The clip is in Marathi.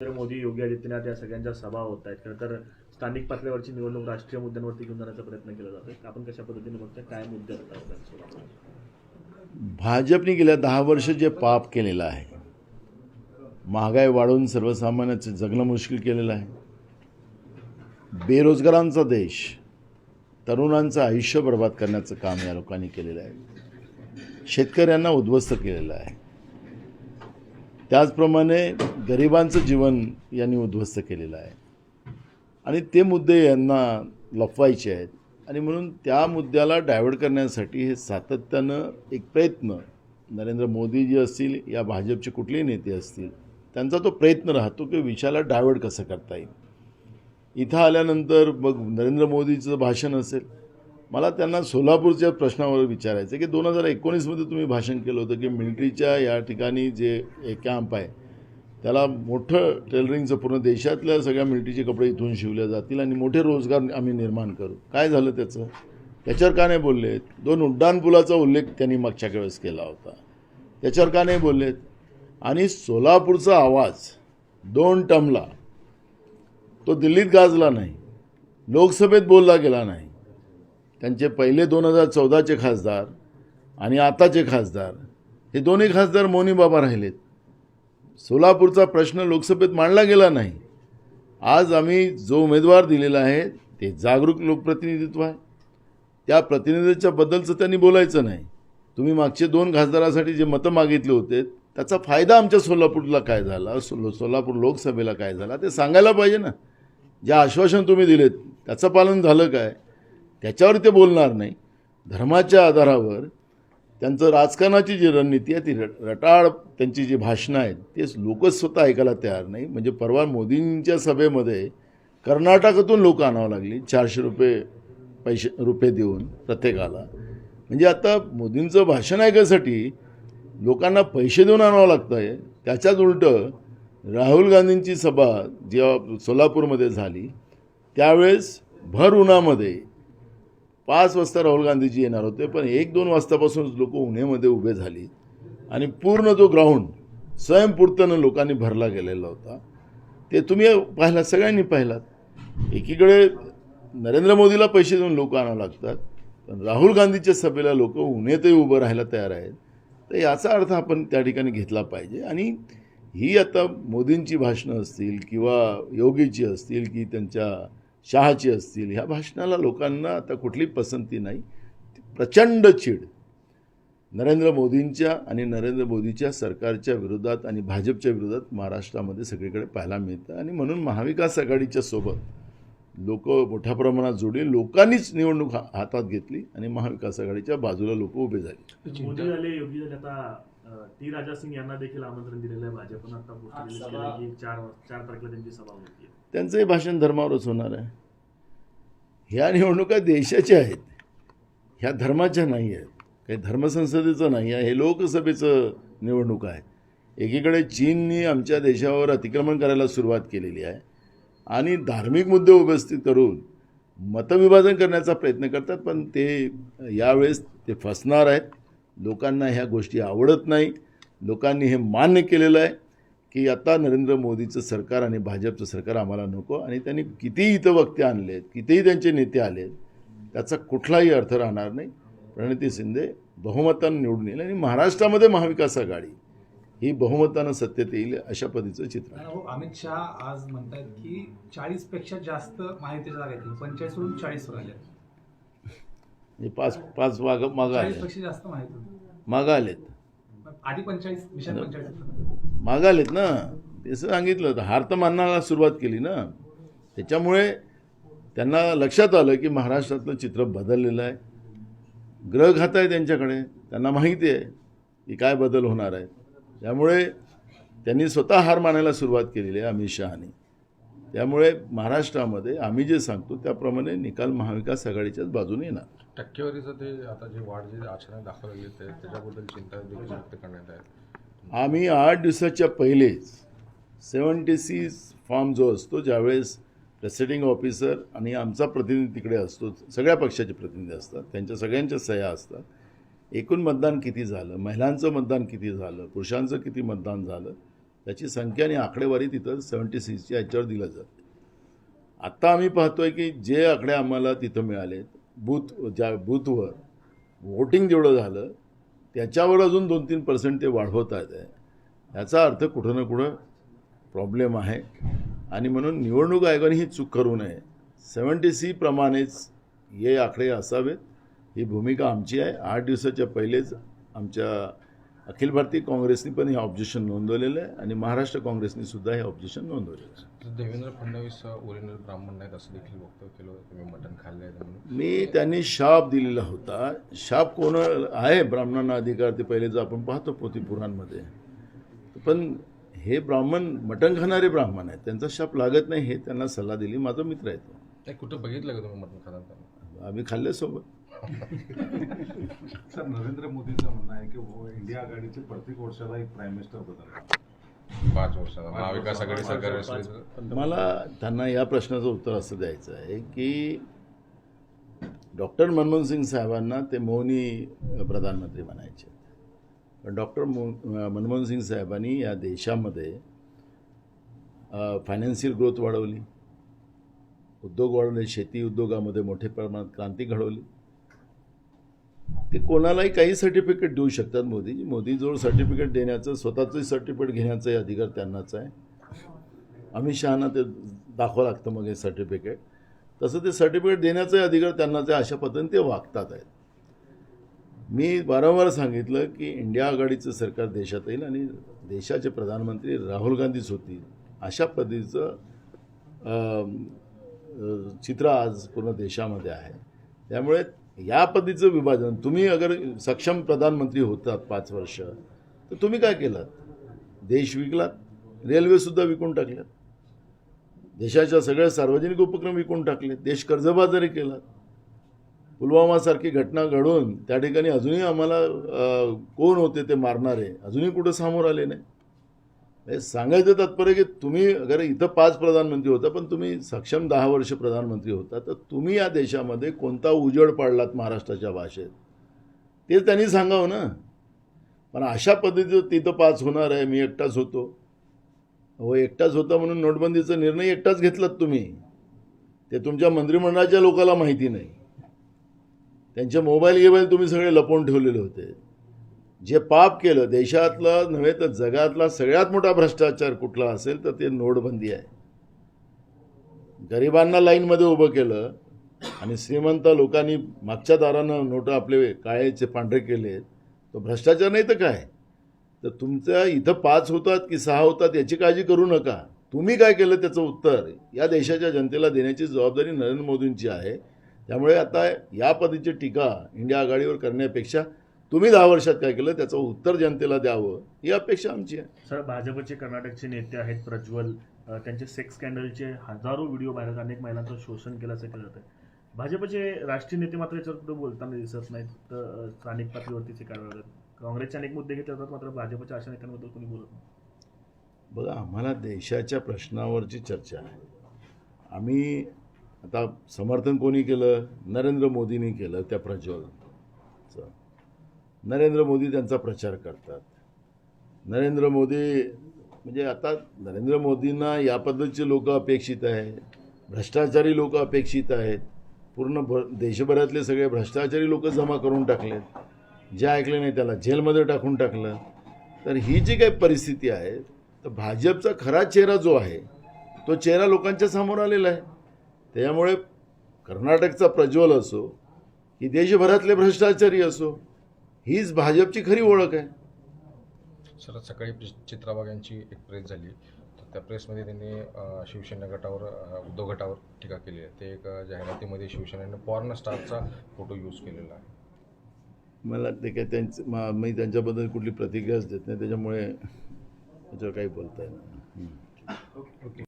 नरेंद्र मोदी योगी आदित्यनाथ या सगळ्यांच्या सभा होत आहेत. खरं तर स्थानिक पातळीवरची निवडणूक राष्ट्रीय मुद्द्यांवरती घेऊन जाण्याचा प्रयत्न केला जातो आपण कशा पद्धतीने बघतोय? काय मुद्दे भाजपने गेल्या दहा वर्ष जे पाप केलेलं आहे महागाई वाढवून सर्वसामान्याचं जगणं मुश्किल केलेलं आहे बेरोजगारांचा देश तरुणांचं आयुष्य बर्बाद करण्याचं काम या लोकांनी केलेलं आहे शेतकऱ्यांना उद्ध्वस्त केलेलं आहे त्याचप्रमाणे गरिबांचं जीवन यांनी उद्ध्वस्त केलेलं आहे. आणि ते मुद्दे यांना लपवायचे आहेत. आणि म्हणून त्या मुद्द्याला डायव्हर्ट करण्यासाठी हे सातत्यानं एक प्रयत्न नरेंद्र मोदी जे असतील या भाजपचे कुठलेही नेते असतील त्यांचा तो प्रयत्न राहतो की विषयाला डायव्हर्ट कसं करता येईल. इथं आल्यानंतर मग नरेंद्र मोदीचं भाषण असेल मला त्यांना सोलापूरच्या प्रश्नावर विचारायचं की दोन हजार एकोणीसमध्ये तुम्ही भाषण केलं होतं की मिलिटरीच्या या ठिकाणी जे एक कॅम्प आहे त्याला मोठं टेलरिंगचं पूर्ण देशातल्या सगळ्या मिलिटरीचे कपडे इथून शिवले जातील आणि मोठे रोजगार आम्ही निर्माण करू. काय झालं त्याचं? त्याच्यावर का नाही बोललेत दोन उड्डाणपुलाचा उल्लेख त्यांनी मागच्या वेळेस केला होता. त्याच्यावर का नाही बोललेत आणि सोलापूरचा आवाज दोन टमला तो दिल्लीत गाजला नाही. लोकसभेत बोलला गेला नाही. त्यांचे पहिले दोन हजार चौदाचे खासदार आणि आताचे खासदार हे दोन्ही खासदार मोनी बाबा राहिलेत. सोलापूरचा प्रश्न लोकसभेत मांडला गेला नाही. आज आम्ही जो उमेदवार दिलेला आहे ते जागरूक लोकप्रतिनिधित्व आहे. त्या प्रतिनिधीच्या बद्दलचं त्यांनी बोलायचं नाही. तुम्ही मागचे दोन खासदारासाठी जे मतं मागितले होते त्याचा फायदा आमच्या सोलापूरला काय झाला सो सोलापूर लोकसभेला काय झाला ते सांगायला पाहिजे ना. जे आश्वासन तुम्ही दिलेत त्याचं पालन झालं काय? त्याच्यावर ते बोलणार नाही. धर्माच्या आधारावर त्यांचं राजकारणाची जी रणनीती आहे ती रटाळ त्यांची जी भाषणं आहेत ते लोकच स्वतः ऐकायला तयार नाही. म्हणजे परवा मोदींच्या सभेमध्ये कर्नाटकातून लोक आणावं लागली. चारशे रुपये पैसे रुपये देऊन प्रत्येकाला. म्हणजे आता मोदींचं भाषण ऐकायसाठी लोकांना पैसे देऊन आणावं लागतं आहे त्याच्याच उलटं राहुल गांधींची सभा जेव्हा सोलापूरमध्ये झाली त्यावेळेस भर उन्हामध्ये पाच वाजता राहुल गांधीजी येणार होते पण एक दोन वाजतापासूनच लोक उन्हेमध्ये उभे झाली. आणि पूर्ण तो ग्राउंड स्वयंपूर्तनं लोकांनी भरला गेलेला होता ते तुम्ही पाहिलात सगळ्यांनी पाहिलात. एकीकडे नरेंद्र मोदीला पैसे देऊन लोक आणावं लागतात पण राहुल गांधीच्या सभेला लोक उन्हेतही उभं राहायला तयार आहेत. तर याचा अर्थ आपण त्या ठिकाणी घेतला पाहिजे. आणि ही आता मोदींची भाषणं असतील किंवा योगीची असतील की त्यांच्या शहाची असतील. ह्या भाषणाला लोकांना आता कुठली पसंती नाही. प्रचंड चीड. नरेंद्र मोदींच्या आणि नरेंद्र मोदीच्या सरकारच्या विरोधात आणि भाजपच्या विरोधात महाराष्ट्रामध्ये सगळीकडे पाहायला मिळतं. आणि म्हणून महाविकास आघाडीच्या सोबत लोक मोठ्या प्रमाणात जोडले. लोकांनीच निवडणूक हातात घेतली आणि महाविकास आघाडीच्या बाजूला लोक उभे झाले. टी राजा सिंग यांना देखील आमंत्रण दिलेलं आहे भाजपनं आता पोस्ट रिलीज केलं की चार चार तारखेला त्यांची सभा होती. त्यांचंही भाषण धर्मावरच होणार आहे. ह्या निवडणुका देशाच्या आहेत. ह्या धर्माच्या नाही आहेत. काही धर्मसंसदेचं नाही आहे. हे लोकसभेचं निवडणूक आहे. एकीकडे चीननी आमच्या देशावर अतिक्रमण करायला सुरुवात केलेली आहे. आणि धार्मिक मुद्दे उपस्थित करून मतविभाजन करण्याचा प्रयत्न करतात पण ते यावेळेस ते फसणार आहेत. लोकांना ह्या गोष्टी आवडत नाही. लोकांनी हे मान्य केलेलं आहे की आता नरेंद्र मोदीचं सरकार आणि भाजपचं सरकार आम्हाला नको आणि त्यांनी कितीही इथं वक्ते आणलेत कितीही त्यांचे नेते आलेत त्याचा कुठलाही अर्थ राहणार नाही. प्रणिती शिंदे बहुमतानं निवडून येईल आणि महाराष्ट्रामध्ये महाविकास आघाडी ही बहुमतानं सत्तेत येईल अशा पद्धतीचं चित्र आहे. हो, अमित शहा आज म्हणतात की चाळीसपेक्षा जास्त माहिती जागा सोडून आल्या म्हणजे पाच पाच माग मागं आले पेक्षा जास्त माहिती मागं आलेत. आधी मागं आलेत ना. तसं सांगितलं तर हार तर मानायला सुरुवात केली ना. त्याच्यामुळे त्यांना लक्षात आलं की महाराष्ट्रातलं चित्र बदललेलं आहे. ग्रह खातं आहे त्यांच्याकडे. त्यांना माहिती आहे की काय बदल होणार आहे. त्यामुळे त्यांनी स्वतः हार मानायला सुरुवात केलेली आहे अमित शहानी. त्यामुळे महाराष्ट्रामध्ये आम्ही जे सांगतो त्याप्रमाणे निकाल महाविकास आघाडीच्याच बाजूने येणार. टक्केवारीचं ते आता जे वाढ जे आचरणात दाखवलेली आहे ते- त्याच्याबद्दल चिंता देखील व्यक्त करण्यात आहे. आम्ही आठ दिवसाच्या पहिलेच सेवन्टी सीज फॉर्म जो असतो ज्यावेळेस प्रेसिडिंग ऑफिसर आणि आमचा प्रतिनिधी तिकडे असतो सगळ्या पक्षाचे प्रतिनिधी असतात त्यांच्या सगळ्यांच्या सह्या असतात. एकूण मतदान किती झालं महिलांचं मतदान किती झालं पुरुषांचं किती मतदान झालं त्याची संख्या आणि आकडेवारी तिथं सेवन्टी सिक्सच्या याच्यावर दिलं जाते आत्ता आम्ही पाहतोय की जे आकडे आम्हाला तिथं मिळालेत बूथ ज्या बूथवर वोटिंग जेवढं झालं त्याच्यावर अजून दोन तीन पर्सेंट ते वाढवत आहेत आहे. याचा अर्थ कुठं ना कुठं प्रॉब्लेम आहे. आणि म्हणून निवडणूक आयोगाने ही चूक करू नये. सेवन्टी सी प्रमाणेच हे आकडे असावेत. ही भूमिका आमची आहे. आठ दिवसाच्या पहिलेच आमच्या अखिल भारतीय काँग्रेसनी पण हे ऑब्जेक्शन नोंदवलेलं आहे. आणि महाराष्ट्र काँग्रेसनी सुद्धा हे ऑब्जेक्शन नोंदवलेलं आहे. देवेंद्र फडणवीस ओरिजिनल ब्राह्मण नाहीत असं देखील वक्तव्य केलं होतं. तुम्ही मटण खाल्लं आहे म्हणून. मी त्यांनी शाप दिलेला होता. शाप कोण आहे? ब्राह्मणांना अधिकार ते पहिलेच आपण पाहतो पोथी पुराणमध्ये. पण हे ब्राह्मण मटण खाणारे ब्राह्मण आहेत. त्यांचा शाप लागत नाही हे त्यांना सल्ला दिली. माझा मित्र आहे तो. कुठं बघितलं का तुम्ही मटण खाताना? आम्ही खाल्ल्यासोबत सर नरेंद्र मोदींचं म्हणणं आहे की वो इंडिया आघाडीचे प्रत्येक वर्षाला एक प्राईम मिनिस्टर बदलतात पाच वर्षाला महाविकास आघाडी सरकार असली मला त्यांना या प्रश्नाचं उत्तर असं द्यायचं आहे की डॉक्टर मनमोहन सिंग साहेबांना ते मौनी प्रधानमंत्री म्हणायचे. पण डॉक्टर मो मनमोहन सिंग साहेबांनी या देशामध्ये फायनान्शियल ग्रोथ वाढवली. उद्योग वाढवले शेती उद्योगामध्ये मोठ्या प्रमाणात क्रांती घडवली. ते कोणालाही काही सर्टिफिकेट देऊ शकतात मोदीजी. मोदीजवळ सर्टिफिकेट देण्याचं स्वतःचं सर्टिफिकेट घेण्याचाही अधिकार त्यांनाच आहे. अमित शहाना ते दाखवावं लागतं मग हे सर्टिफिकेट तसं ते सर्टिफिकेट देण्याचाही अधिकार त्यांनाच आहे अशा पद्धतीने ते वागतात आहेत. मी वारंवार सांगितलं की इंडिया आघाडीचं सरकार देशात येईल आणि देशाचे प्रधानमंत्री राहुल गांधीच होतील. अशा पद्धतीचं चित्र आज पूर्ण देशामध्ये आहे. त्यामुळे या पद्धतीचं विभाजन. तुम्ही अगर सक्षम प्रधानमंत्री होतात पाच वर्ष तर तुम्ही काय केलात देश विकलात रेल्वेसुद्धा विकून टाकल्यात. देशाच्या सगळ्या सार्वजनिक उपक्रम विकून टाकले. देश कर्जबाजारी केला. पुलवामासारखी घटना घडून त्या ठिकाणी अजूनही आम्हाला कोण होते ते मारणारे? अजूनही कुठं समोर आले नाही? हे सांगायचं तात्पर्य की तुम्ही अगर इथं पाच प्रधानमंत्री होता पण तुम्ही सक्षम दहा वर्ष प्रधानमंत्री होता तर तुम्ही या देशामध्ये कोणता उजेड पाडलात महाराष्ट्राच्या भाषेत? ते त्यांनी सांगावं ना. पण अशा पद्धतीचं तिथं पाच होणार आहे मी एकटाच होतो. हो एकटाच होता म्हणून नोटबंदीचा निर्णय एकटाच घेतलात तुम्ही. ते तुमच्या मंत्रिमंडळाच्या लोकांना माहिती नाही. त्यांचे मोबाईल गिबाईल तुम्ही सगळे लपवून ठेवलेले होते. जे पाप केलं देशातलं नव्हे तर जगातला सगळ्यात मोठा भ्रष्टाचार कुठला असेल तर ते नोटबंदी आहे. गरिबांना लाईनमध्ये उभं केलं आणि श्रीमंत लोकांनी मागच्या दारानं नोटं आपले काळेचे पांढरे केले तो भ्रष्टाचार नाही तर काय? तर तुमच्या इथं पाच होतात की सहा होतात याची काळजी करू नका. तुम्ही काय केलं त्याचं उत्तर? या देशाच्या जनतेला देण्याची जबाबदारी नरेंद्र मोदींची आहे. त्यामुळे आता या पद्धतीची टीका इंडिया आघाडीवर करण्यापेक्षा तुम्ही दहा वर्षात काय केलं? त्याचं उत्तर जनतेला द्यावं ही अपेक्षा आमची आहे. सर भाजपचे कर्नाटकचे नेते आहेत प्रज्वल त्यांचे सेक्स स्कॅन्डलचे हजारो व्हिडिओ व्हायरल अनेक महिलांचं शोषण केल्याचं केलं जातं. भाजपचे राष्ट्रीय नेते मात्र याच्यावर कुठं बोलताना दिसत नाहीत तर स्थानिक पातळीवरतीचे काय करतात काँग्रेसचे अनेक मुद्दे घेतले जातात मात्र भाजपच्या अशा नेत्यांबद्दल कोणी बोलत नाही. बघा आम्हाला देशाच्या प्रश्नावरची चर्चा आहे. आम्ही आता समर्थन कोणी केलं? नरेंद्र मोदींनी केलं त्या प्रज्वलचं नरेंद्र मोदी त्यांचा प्रचार करतात. नरेंद्र मोदी म्हणजे आता नरेंद्र मोदींना या पद्धतीचे लोक अपेक्षित आहे भ्रष्टाचारी लोक अपेक्षित आहेत. पूर्ण भ देशभरातले सगळे भ्रष्टाचारी लोक जमा करून टाकलेत. जे ऐकले नाही त्याला जेलमध्ये टाकून टाकलं. तर ही जी काही परिस्थिती आहे तर भाजपचा खरा चेहरा जो आहे तो चेहरा लोकांच्या समोर आलेला आहे. त्यामुळे कर्नाटकचा प्रज्वल असो की देशभरातले भ्रष्टाचारी असो हीच भाजपची खरी ओळख आहे. सर सकाळी चि- चित्रा वाघ यांची एक प्रेस झाली. तर त्या प्रेसमध्ये त्यांनी शिवसेना गटावर उद्धव गटावर टीका केली आहे. ते एक जाहिरातीमध्ये शिवसेनेनं पॉर्न स्टारचा फोटो यूज केलेला आहे. मला ते काय त्यांचं मा- मी त्यांच्याबद्दल कुठली प्रतिक्रियाच देत नाही. त्याच्यामुळे त्याच्यावर काही बोलता येणार. हं.